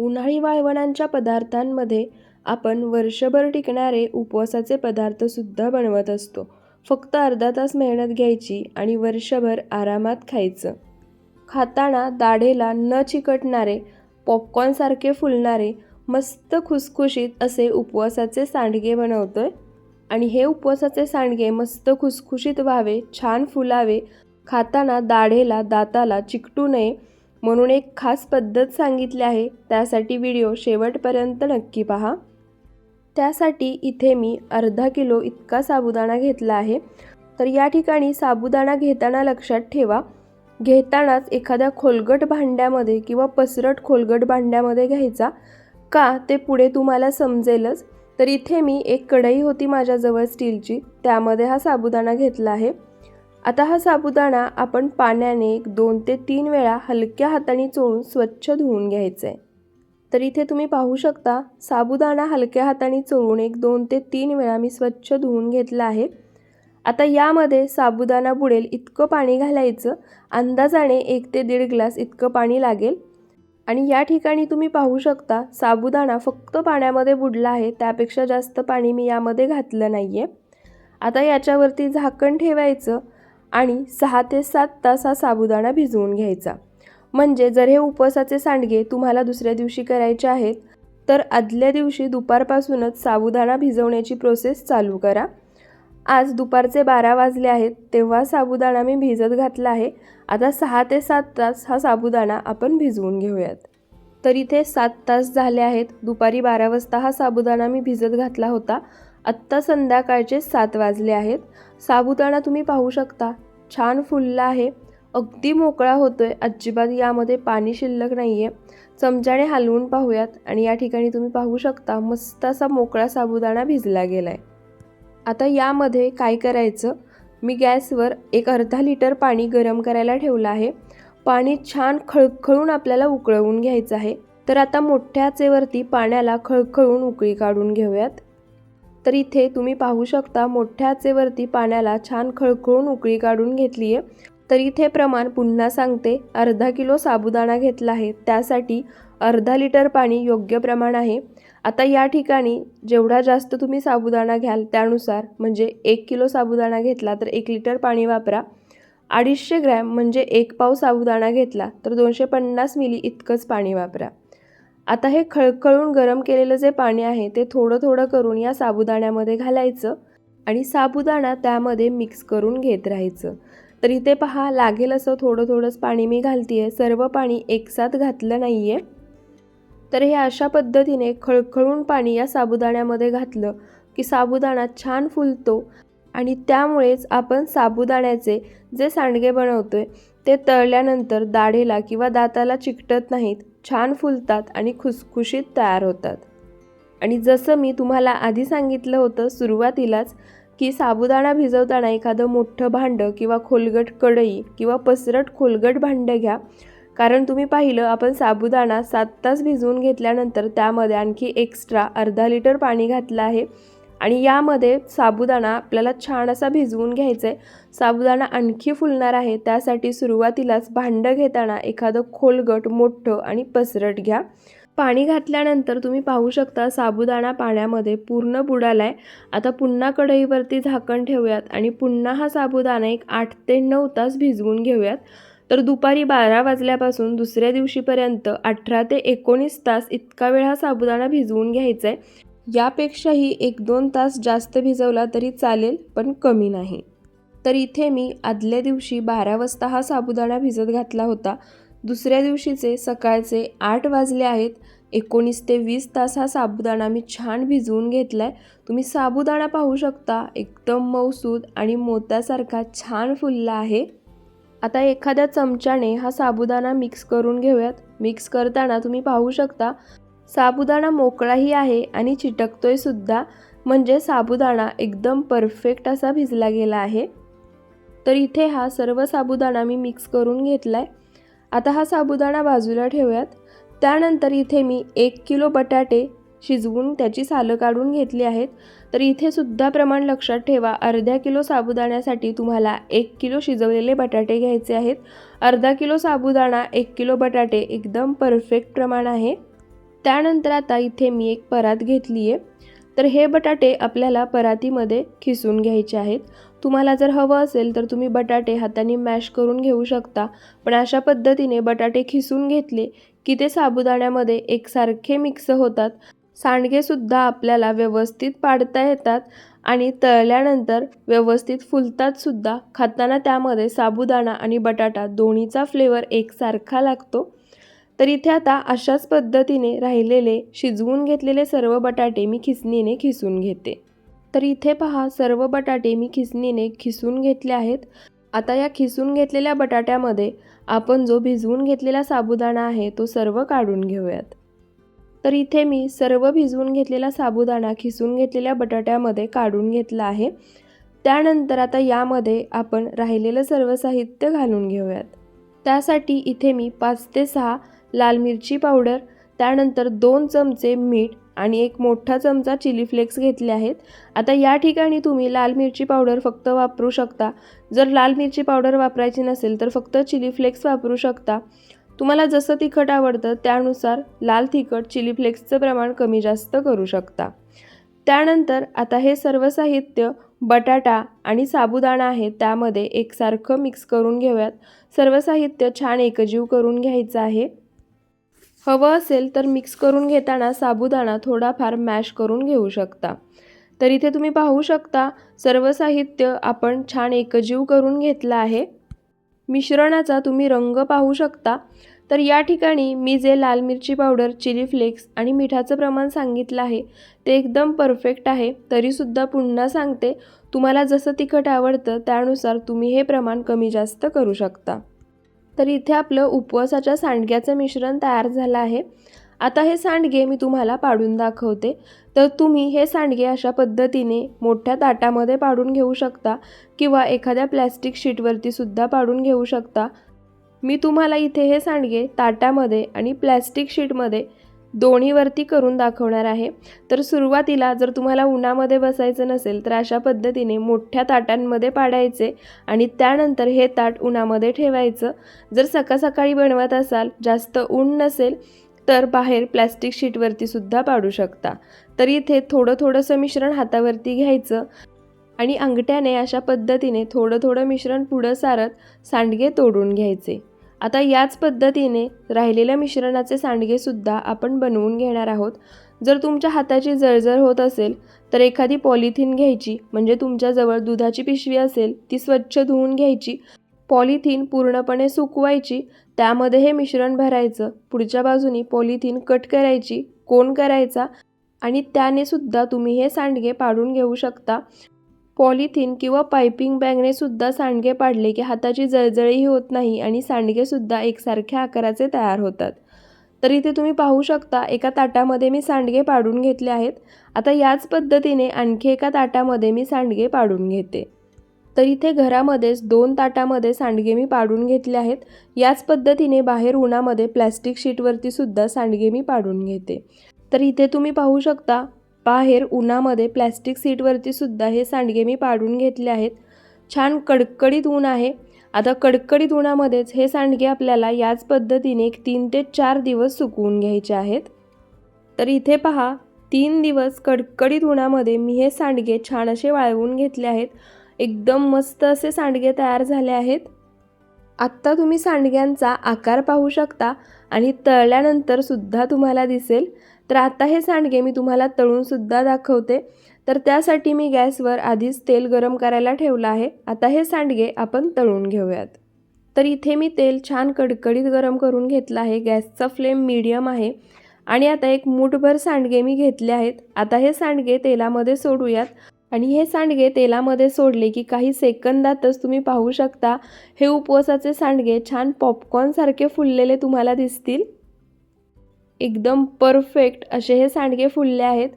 उन्हाळी वाळवणांच्या पदार्थांमध्ये आपण वर्षभर टिकणारे उपवासाचे पदार्थसुद्धा बनवत असतो. फक्त अर्धा तास मेहनत घ्यायची आणि वर्षभर आरामात खायचं. खाताना दाढेला न चिकटणारे पॉपकॉर्नसारखे फुलणारे मस्त खुसखुशीत असे उपवासाचे सांडगे बनवतोय. आणि हे उपवासाचे सांडगे मस्त खुसखुशीत व्हावे छान फुलावे खाताना दाढेला दाताला चिकटू नये म्हणून एक खास पद्धत सांगितली आहे. त्यासाठी व्हिडिओ शेवटपर्यंत नक्की पहा. त्यासाठी इथे मी अर्धा किलो इतका साबुदाणा घेतला आहे. तर या ठिकाणी साबुदाणा घेताना लक्षात ठेवा. घेतानाच एखाद्या खोलगट भांड्यामध्ये किंवा पसरट खोलगट भांड्यामध्ये घ्यायचा का ते पुढे तुम्हाला समजेलच. तर इथे मी एक कढई होती माझ्याजवळ स्टीलची. त्यामध्ये हा साबुदाणा घेतला आहे. आता हा साबुदाणा आपण पाण्याने एक दोन ते तीन वेळा हलक्या हाताने चोळून स्वच्छ धुवून घ्यायचं आहे तर इथे तुम्ही पाहू शकता साबुदाणा हलक्या हाताने चोळून एक दोन ते तीन वेळा मी स्वच्छ धुवून घेतला आहे. आता यामध्ये साबुदाणा बुडेल इतकं पाणी घालायचं अंदाजाने एक ते दीड ग्लास इतकं पाणी लागेल. आणि या ठिकाणी तुम्ही पाहू शकता साबुदाणा फक्त पाण्यामध्ये बुडला आहे त्यापेक्षा जास्त पाणी मी यामध्ये घातलं नाही आहे आता याच्यावरती झाकण ठेवायचं आणि सहा ते सात तास हा साबुदाणा भिजवून घ्यायचा. म्हणजे जर हे उपवासाचे सांडगे तुम्हाला दुसऱ्या दिवशी करायचे आहेत तर आदल्या दिवशी दुपारपासूनच साबुदाणा भिजवण्याची प्रोसेस चालू करा. आज दुपारचे बारा वाजले आहेत तेव्हा साबुदाणा मी भिजत घातला आहे. आता सहा ते सात तास हा साबुदाणा आपण भिजवून घेऊयात. तर इथे सात तास झाले आहेत. दुपारी बारा वाजता हा साबुदाणा मी भिजत घातला होता. आत्ता संध्याकाळचे सात वाजले आहेत. साबुदाणा तुम्ही पाहू शकता. छान फुलला आहे. अगदी मोकळा होतो आहे अजिबात यामध्ये पाणी शिल्लक नाही आहे चमच्याने हलवून पाहूयात आणि या ठिकाणी तुम्ही पाहू शकता मस्त असा मोकळा साबुदाणा भिजला गेला आहे आता यामध्ये काय करायचं? मी गॅसवर एक अर्धा लिटर पाणी गरम करायला ठेवलं आहे. पाणी छान खळखळून आपल्याला उकळवून घ्यायचं आहे. तर आता मोठ्या आचेवरती पाण्याला खळखळून उकळी काढून घेऊयात. तर इथे तुम्ही पाहू शकता मोठ्या आचेवरती पाण्याला छान खळखळून उकळी काढून घेतली आहे. तर इथे प्रमाण पुन्हा सांगते अर्धा किलो साबुदाणा घेतला आहे. त्यासाठी अर्धा लिटर पाणी योग्य प्रमाण आहे. आता या ठिकाणी जेवढा जास्त तुम्ही साबुदाणा घ्याल त्यानुसार म्हणजे एक किलो साबुदाणा घेतला तर एक लिटर पाणी वापरा. अडीचशे ग्रॅम म्हणजे एक पाव साबुदाणा घेतला तर दोनशे पन्नास मिली इतकंच पाणी वापरा. आता हे खळखळून गरम केलेलं जे पाणी आहे ते थोडं थोडं करून या साबुदाण्यामध्ये घालायचं आणि साबुदाणा त्यामध्ये मिक्स करून घेत राहायचं. तर इथे पहा लागेल असं थोडं थोडंच पाणी मी घालते आहे सर्व पाणी एकसाथ घातलं नाही आहे तर हे अशा पद्धतीने खळखळून पाणी या साबुदाण्यामध्ये घातलं की साबुदाणा छान फुलतो आणि त्यामुळेच आपण साबुदाण्याचे जे सांडगे बनवतोय ते तळल्यानंतर दाढेला किंवा दाताला चिकटत नाहीत छान फुलतात आणि खुसखुशीत तयार होतात. आणि जसं मी तुम्हाला आधी सांगितलं होतं सुरुवातीलाच की साबुदाणा भिजवताना एखादं मोठं भांडं किंवा खोलगट कढई किंवा पसरट खोलगट भांडं घ्या. कारण तुम्ही पाहिलं आपण साबुदाणा सात तास भिजवून घेतल्यानंतर त्यामध्ये आणखी एक्स्ट्रा अर्धा लिटर पाणी घातलं आहे. आणि यामध्ये साबुदाणा आपल्याला छान असा भिजवून घ्यायचा आहे साबुदाणा आणखी फुलणार आहे. त्यासाठी सुरुवातीलाच भांडं घेताना एखादं खोलगट मोठं आणि पसरट घ्या. पाणी घातल्यानंतर तुम्ही पाहू शकता साबुदाणा पाण्यामध्ये पूर्ण बुडाला आहे आता पुन्हा कढईवरती झाकण ठेवूयात आणि पुन्हा हा साबुदाणा एक आठ ते नऊ तास भिजवून घेऊयात. तर दुपारी बारा वाजल्यापासून दुसऱ्या दिवशीपर्यंत अठरा ते एकोणीस तास इतका वेळ हा साबुदाणा भिजवून घ्यायचा आहे यापेक्षाही एक दोन तास जास्त भिजवला तरी चालेल पण कमी नाही. तर इथे मी आदल्या दिवशी बारा वाजता हा साबुदाणा भिजत घातला होता. दुसऱ्या दिवशीचे सकाळचे आठ वाजले आहेत. एकोणीस ते वीस तास हा साबुदाणा मी छान भिजवून घेतला आहे तुम्ही साबुदाणा पाहू शकता एकदम मऊसूद आणि मोत्यासारखा छान फुलला आहे. आता एखाद्या चमच्याने हा साबुदाणा मिक्स करून घेऊयात. मिक्स करताना तुम्ही पाहू शकता साबुदाणा मोकळाही आहे आणि चिटकतोय सुद्धा. म्हणजे साबुदाणा एकदम परफेक्ट असा भिजला गेला आहे. तर इथे हा सर्व साबुदाणा मी मिक्स करून घेतला आहे आता हा साबुदाणा बाजूला ठेवूयात. त्यानंतर इथे मी एक किलो बटाटे शिजवून त्याची सालं काढून घेतली आहेत. तर इथे सुद्धा प्रमाण लक्षात ठेवा अर्ध्या किलो साबुदाण्यासाठी तुम्हाला एक किलो शिजवलेले बटाटे घ्यायचे आहेत. अर्धा किलो साबुदाणा एक किलो बटाटे एकदम परफेक्ट प्रमाण आहे. त्यानंतर आता इथे मी एक परात घेतली आहे तर हे बटाटे आपल्याला परातीमध्ये खिसून घ्यायचे आहेत. तुम्हाला जर हवं असेल तर तुम्ही बटाटे हाताने मॅश करून घेऊ शकता. पण अशा पद्धतीने बटाटे खिसून घेतले की ते साबुदाण्यामध्ये एकसारखे मिक्स होतात. सांडगेसुद्धा आपल्याला व्यवस्थित पाडता येतात आणि तळल्यानंतर व्यवस्थित फुलतातसुद्धा खाताना त्यामध्ये साबुदाणा आणि बटाटा दोन्हीचा फ्लेवर एकसारखा लागतो. तर इथे आता अशाच पद्धतीने राहिलेले शिजवून घेतलेले सर्व बटाटे मी खिसणीने खिसून घेते. तर इथे पहा सर्व बटाटे मी खिसणीने खिसून घेतले आहेत. आता या खिसून घेतलेल्या बटाट्यामध्ये आपण जो भिजवून घेतलेला साबुदाणा आहे तो सर्व काढून घेऊयात. तर इथे मी सर्व भिजवून घेतलेला साबुदाणा खिसून घेतलेल्या बटाट्यामध्ये काढून घेतला आहे. त्यानंतर आता यामध्ये आपण राहिलेलं सर्व साहित्य घालून घेऊयात. त्यासाठी इथे मी पाच ते सहा लाल मिरची पावडर त्यानंतर दोन चमचे मीठ आणि एक मोठा चमचा चिली फ्लेक्स घेतले आहेत. आता या ठिकाणी तुम्ही लाल मिरची पावडर फक्त वापरू शकता. जर लाल मिरची पावडर वापरायची नसेल तर फक्त चिली फ्लेक्स वापरू शकता. तुम्हाला जसं तिखट आवडतं त्यानुसार लाल तिखट चिली फ्लेक्सचं प्रमाण कमी जास्त करू शकता. त्यानंतर आता हे सर्व साहित्य बटाटा आणि साबुदाणा आहे त्यामध्ये एकसारखं मिक्स करून घेऊयात. सर्व साहित्य छान एकजीव करून घ्यायचं आहे. हवं असेल तर मिक्स करून घेताना साबुदाणा थोडाफार मॅश करून घेऊ शकता. तर इथे तुम्ही पाहू शकता सर्व साहित्य आपण छान एकजीव करून घेतलं आहे. मिश्रणाचा तुम्ही रंग पाहू शकता. तर या ठिकाणी मी जे लाल मिरची पावडर चिली फ्लेक्स आणि मिठाचं प्रमाण सांगितलं आहे ते एकदम परफेक्ट आहे. तरीसुद्धा पुन्हा सांगते तुम्हाला जसं तिखट आवडतं त्यानुसार तुम्ही हे प्रमाण कमी जास्त करू शकता. तर इथे आपलं उपवासाच्या सांडग्याचं मिश्रण तयार झालं आहे. आता हे सांडगे मी तुम्हाला पाडून दाखवते. तर तुम्ही हे सांडगे अशा पद्धतीने मोठ्या ताटामध्ये पाडून घेऊ शकता किंवा एखाद्या प्लॅस्टिक शीटवरती सुद्धा पाडून घेऊ शकता. मी तुम्हाला इथे हे सांडगे ताटामध्ये आणि प्लॅस्टिक शीटमध्ये दोन्हीवरती करून दाखवणार आहे. तर सुरुवातीला जर तुम्हाला उन्हामध्ये बसायचं नसेल तर अशा पद्धतीने मोठ्या ताटांमध्ये पाडायचे आणि त्यानंतर हे ताट उन्हामध्ये ठेवायचं. जर सकाळ सकाळी बनवत असाल जास्त ऊन नसेल तर बाहेर प्लॅस्टिक शीटवरती सुद्धा पाडू शकता. तर इथे थोडं थोडंसं मिश्रण हातावरती घ्यायचं आणि अंगठ्याने अशा पद्धतीने थोडं थोडं मिश्रण पुढं सारत सांडगे तोडून घ्यायचे. आता याच पद्धतीने राहिलेल्या मिश्रणाचे सांडगेसुद्धा आपण बनवून घेणार आहोत. जर तुमच्या हाताची जळजळ होत असेल तर एखादी पॉलिथिन घ्यायची म्हणजे तुमच्याजवळ दुधाची पिशवी असेल ती स्वच्छ धुवून घ्यायची. पॉलिथिन पूर्णपणे सुकवायची त्यामध्ये हे मिश्रण भरायचं. पुढच्या बाजूनी पॉलिथिन कट करायची कोण करायचा आणि त्याने सुद्धा तुम्ही हे सांडगे पाडून घेऊ शकता. पॉलिथिन किंवा पायपिंग बॅगने सुद्धा सांडगे पाडले की हाताची जळजळही होत नाही आणि सांडगेसुद्धा एकसारख्या आकाराचे तयार होतात. तर इथे तुम्ही पाहू शकता एका ताटामध्ये मी सांडगे पाडून घेतले आहेत. आता याच पद्धतीने आणखी एका ताटामध्ये मी सांडगे पाडून घेते. तर इथे घरामध्येच दोन ताटामध्ये सांडगे मी पाडून घेतले आहेत. याच पद्धतीने बाहेर उन्हामध्ये प्लॅस्टिक शीटवरती सुद्धा सांडगे मी पाडून घेते. तर इथे तुम्ही पाहू शकता बाहेर उन्हामध्ये प्लॅस्टिक सीटवरती सुद्धा हे सांडगे मी पाडून घेतले आहेत. छान कडकडीत ऊन आहे. आता कडकडीत उन्हामध्येच हे सांडगे आपल्याला याच पद्धतीने एक तीन ते चार दिवस सुकवून घ्यायचे आहेत. तर इथे पहा तीन दिवस कडकडीत उन्हामध्ये मी हे सांडगे छान असे वाळवून घेतले आहेत. एकदम मस्त असे सांडगे तयार झाले आहेत. आत्ता तुम्ही सांडग्यांचा आकार पाहू शकता आणि तळल्यानंतर सुद्धा तुम्हाला दिसेल. तर आता हे सांडगे मी तुम्हाला तळूनसुद्धा दाखवते. तर त्यासाठी मी गॅसवर आधीच तेल गरम करायला ठेवलं आहे. आता हे सांडगे आपण तळून घेऊयात. तर इथे मी तेल छान कडकडीत गरम करून घेतलं आहे. गॅसचा फ्लेम मीडियम आहे. आणि आता एक मूठभर सांडगे मी घेतले आहेत. आता हे सांडगे तेलामध्ये सोडूयात. आणि हे सांडगे तेलामध्ये सोडले की काही सेकंदातच तुम्ही पाहू शकता. हे उपवासाचे सांडगे छान पॉपकॉर्नसारखे फुललेले तुम्हाला दिसतील. एकदम परफेक्ट असे हे सांडगे फुलले आहेत.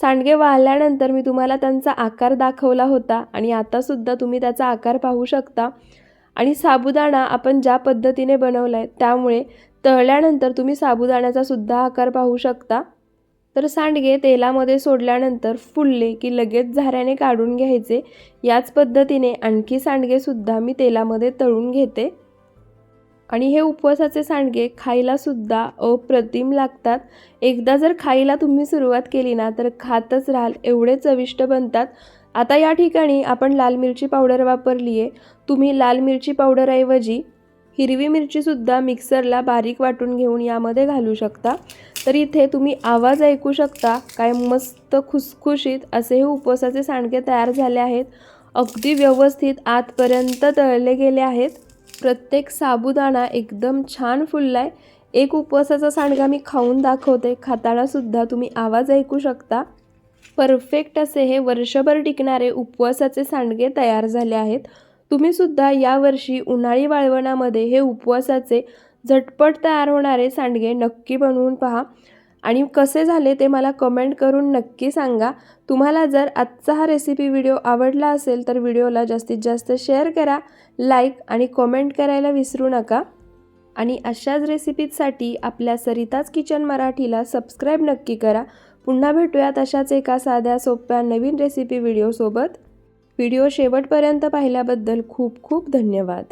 सांडगे वाहल्यानंतर मी तुम्हाला त्यांचा आकार दाखवला होता आणि आतासुद्धा तुम्ही त्याचा आकार पाहू शकता. आणि साबुदाणा आपण ज्या पद्धतीने बनवला आहे त्यामुळे तळल्यानंतर तुम्ही साबुदाण्याचा सुद्धा आकार पाहू शकता. तर सांडगे तेलामध्ये सोडल्यानंतर फुलले की लगेच झाऱ्याने काढून घ्यायचे. याच पद्धतीने आणखी सांडगेसुद्धा मी तेलामध्ये तळून घेते. आणि हे उपवासाचे सांडगे खायलासुद्धा अप्रतिम लागतात. एकदा जर खायला तुम्ही सुरुवात केली ना तर खातच राहाल एवढे चविष्ट बनतात. आता या ठिकाणी आपण लाल मिरची पावडर वापरली आहे तुम्ही लाल मिरची पावडरऐवजी हिरवी मिरचीसुद्धा मिक्सरला बारीक वाटून घेऊन यामध्ये घालू शकता. तर इथे तुम्ही आवाज ऐकू शकता काय मस्त खुसखुशीत असे हे उपवासाचे सांडगे तयार झाले आहेत. अगदी व्यवस्थित आतपर्यंत तळले गेले आहेत. प्रत्येक साबुदाणा एकदम छान फुललाय. आहे एक उपवासाचा सांडगा मी खाऊन दाखवते. खातानासुद्धा तुम्ही आवाज ऐकू शकता. परफेक्ट असे हे वर्षभर टिकणारे उपवासाचे सांडगे तयार झाले आहेत. तुम्हीसुद्धा यावर्षी उन्हाळी वाळवणामध्ये हे उपवासाचे झटपट तयार होणारे सांडगे नक्की बनवून पहा. आणि कसे झाले ते मला कमेंट करून नक्की सांगा. तुम्हाला जर आजचा हा रेसिपी व्हिडिओ आवडला असेल तर व्हिडिओला जास्तीत जास्त शेअर करा लाईक आणि कमेंट करायला विसरू नका. आणि अशाच रेसिपीजसाठी आपल्या सरिताज किचन मराठीला सबस्क्राईब नक्की करा. पुन्हा भेटूयात अशाच एका साध्या सोप्या नवीन रेसिपी व्हिडिओसोबत व्हिडिओ शेवटपर्यंत पाहिल्याबद्दल खूप खूप धन्यवाद.